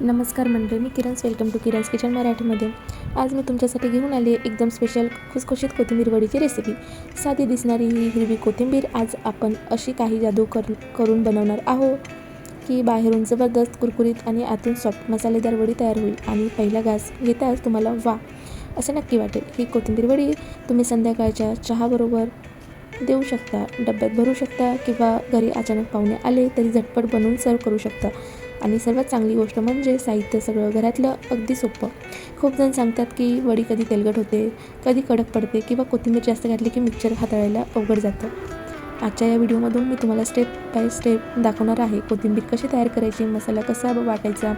नमस्कार मंडळी मी Kiran's welcome to Kiran's kitchen मराठीमध्ये. आज मी तुमच्यासाठी घेऊन आली आहे एकदम स्पेशल खुसखुशीत कोथिंबीर वडीची रेसिपी साधी दिसणारी ही हिरवी कोथिंबीर आज आपण अशी काही जादू कर करून बनवणार आहोत की बाहेरून जबरदस्त कुरकुरीत आणि आतून सॉफ्ट मसालेदार वडी तयार होईल आणि पहिला घास घेताच तुम्हाला वा असं नक्की वाटेल. ही कोथिंबीर वडी तुम्ही संध्याकाळच्या चहाबरोबर देऊ शकता डब्यात भरू शकता किंवा घरी अचानक पाहुणे आले तरी झटपट बनवून सर्व करू शकता. आणि सर्वात चांगली गोष्ट म्हणजे साहित्य सगळं घरातलं अगदी सोपं. खूप जण सांगतात की वडी कधी तेलकट होते कधी कडक पडते किंवा कोथिंबीर जास्त घातली की मिक्सर हाताळायला अवघड जातं. आजच्या या व्हिडिओमधून मी तुम्हाला स्टेप बाय स्टेप दाखवणार आहे कोथिंबीर कशी तयार करायची मसाला कसा वाटायचा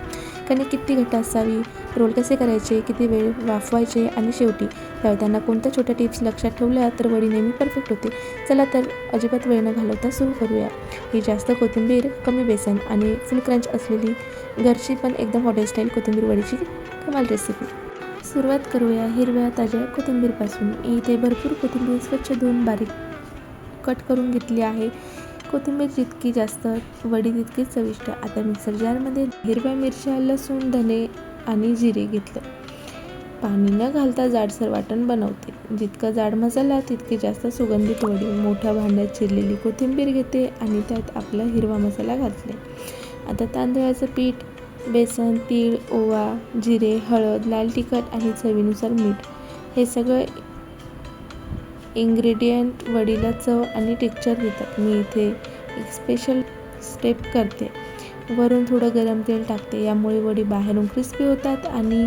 कणिक किती घट्ट असावी रोल कसे करायचे किती वेळ वाफवायचे आणि शेवटी तळताना कोणत्या छोट्या टिप्स लक्षात ठेवल्या तर वडी नेहमी परफेक्ट होते. चला तर अजिबात वेळ न घालवता सुरू करूया. ही जास्त कोथिंबीर कमी बेसन आणि फुल क्रंच असलेली घरची पण एकदम हॉटेल स्टाईल कोथिंबीर वडीची कमाल रेसिपी सुरुवात करूया हिरव्या ताज्या कोथिंबीरपासून. इथे भरपूर कोथिंबीर स्वच्छ धुवून बारीक कट करून घेतली आहे. कोथिंबीर जितकी जास्त वडी तितकीच चविष्ट. आता मिक्सर जारमध्ये हिरव्या मिरच्या लसूण धने आणि जिरे घेतलं. पाणी न घालता जाडसर वाटण बनवते. जितका जाड मसाला तितकी जास्त सुगंधित वडी. मोठ्या भांड्यात चिरलेली कोथिंबीर घेते आणि त्यात आपला हिरवा मसाला घातले. आता तांदळाचं पीठ बेसन तीळ ओवा जिरे हळद लाल तिखट आणि चवीनुसार मीठ. हे सगळं इंग्रेडियंट वडीला चव आणि टेक्चर देतात. मी इथे एक स्पेशल स्टेप करते. वरून थोडं गरम तेल टाकते. यामुळे वडी बाहेरून क्रिस्पी होतात आणि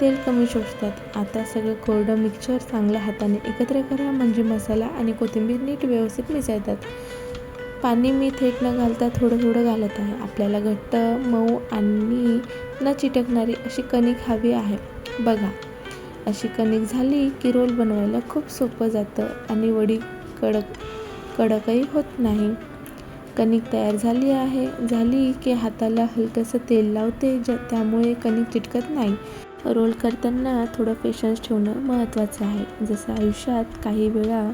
तेल कमी शोषतात. आता सगळं कोरडं मिक्सचर चांगल्या हाताने एकत्र करा. म्हणजे मसाला आणि कोथिंबीर नीट व्यवस्थित मिसळतात. पाणी मी थेट न घालता थोडं थोडं घालत आहे. आपल्याला घट्ट मऊ आणि न चिटकणारी अशी कणिक हवी आहे. बघा अशी कणिक झाली की रोल बनवायला खूप सोपं जातं आणि वडी कडक कडकही होत नाही. कणिक तयार झाली आहे झाली की हाताला हलकंसं तेल लावते ज्या त्यामुळे कणिक चिटकत नाही. रोल करताना थोडं पेशन्स ठेवणं महत्त्वाचं आहे. जसं आयुष्यात काही वेळा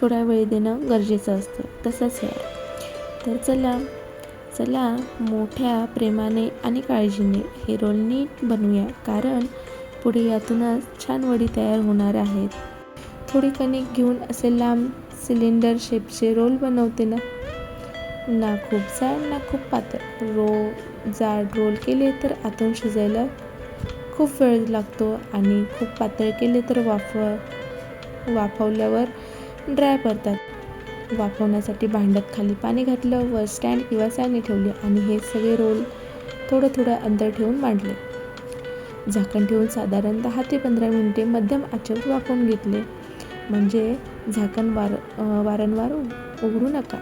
थोडा वेळ देणं गरजेचं असतं तसंच आहे तर चला चला मोठ्या प्रेमाने आणि काळजीने हे रोल नीट बनवूया. कारण पुढे यातूनच छान वडी तयार होणार आहेत. थोडी कणिक घेऊन असे लांब सिलेंडर शेपचे रोल बनवते ना. ना खूप जाड ना खूप पातळ. रो जाड रोल केले तर आतून शिजायला खूप वेळ लागतो आणि खूप पातळ केले तर वाफ वाफवल्यावर ड्राय पडतात. वाफवण्यासाठी भांड्यात खाली पाणी घातलं वर स्टँड किंवा सायने ठेवले आणि हे सगळे रोल थोडं थोडं अंतर ठेवून मांडले. झाकण ठेवून साधारण दहा ते पंधरा मिनिटे मध्यम आचेवर वाफवून घेतले. म्हणजे झाकण वार वारंवार उघडू नका.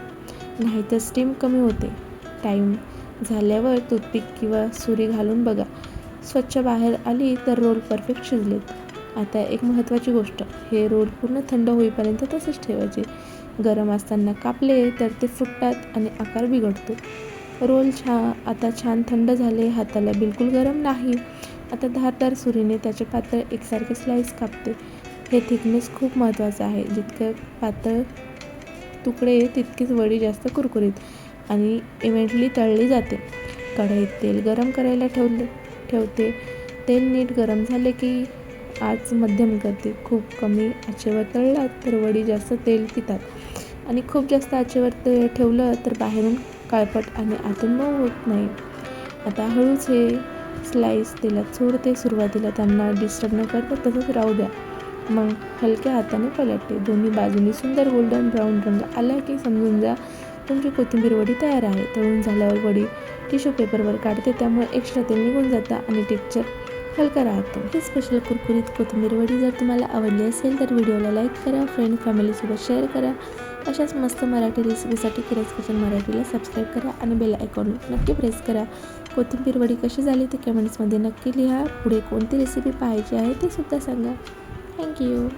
नाहीतर स्टीम कमी होते. टाईम झाल्यावर टूथपिक किंवा सुरी घालून बघा. स्वच्छ बाहेर आली तर रोल परफेक्ट शिजलेत. आता एक महत्त्वाची गोष्ट हे रोल पूर्ण थंड होईपर्यंत तसेच ठेवायचे. गरम असताना कापले तर ते फुटतात आणि आकार बिघडतो. रोल छा आता छान थंड झाले हाताला बिलकुल गरम नाही. आता धारदार सुरीने त्याचे पातळ एकसारखे स्लाईस कापते. हे थिकनेस खूप महत्त्वाचं आहे. जितकं पातळ तुकडे तितकीच वडी जास्त कुरकुरीत आणि इव्हेंटली तळली जाते. कढईत तेल गरम करायला ठेवले ठेवते. तेल नीट गरम झाले की आज मध्यम करते. खूप कमी आचेवर तळला तर वडी जास्त तेल पितात. आणि खूप जास्त आचेवर ते ठेवलं तर बाहेरून काळपट आणि आतून मऊ होत नाही. आता हळूच हे स्लाईस तेलात सोडते सुरुवातीला त्यांना डिस्टर्ब न करता तसंच राहू द्या. मग हलक्या हाताने पलटते दोन्ही बाजूनी सुंदर गोल्डन ब्राऊन रंग आला की समजून जा तुमची कोथिंबीर वडी तयार आहे. तळून झाल्यावर वडी टिश्यू पेपरवर काढते त्यामुळे एक्स्ट्रा तेल निघून जातं आणि टेक्चर हलका राहतो हे स्पेशल कुरकुरीत कोथिंबीर वडी जर तुम्हाला आवडली असेल तर व्हिडिओला लाईक करा फ्रेंड फॅमिलीसोबत शेअर करा. अशाच मस्त मराठी रेसिपीसाठी किरज किचन मराठीला सबस्क्राईब करा आणि बेल आयकॉन नक्की प्रेस करा. कोथिंबीर वडी कशी झाली ते कमेंट्समध्ये नक्की लिहा. पुढे कोणती रेसिपी पाहायची आहे ते सुद्धा सांगा. थँक्यू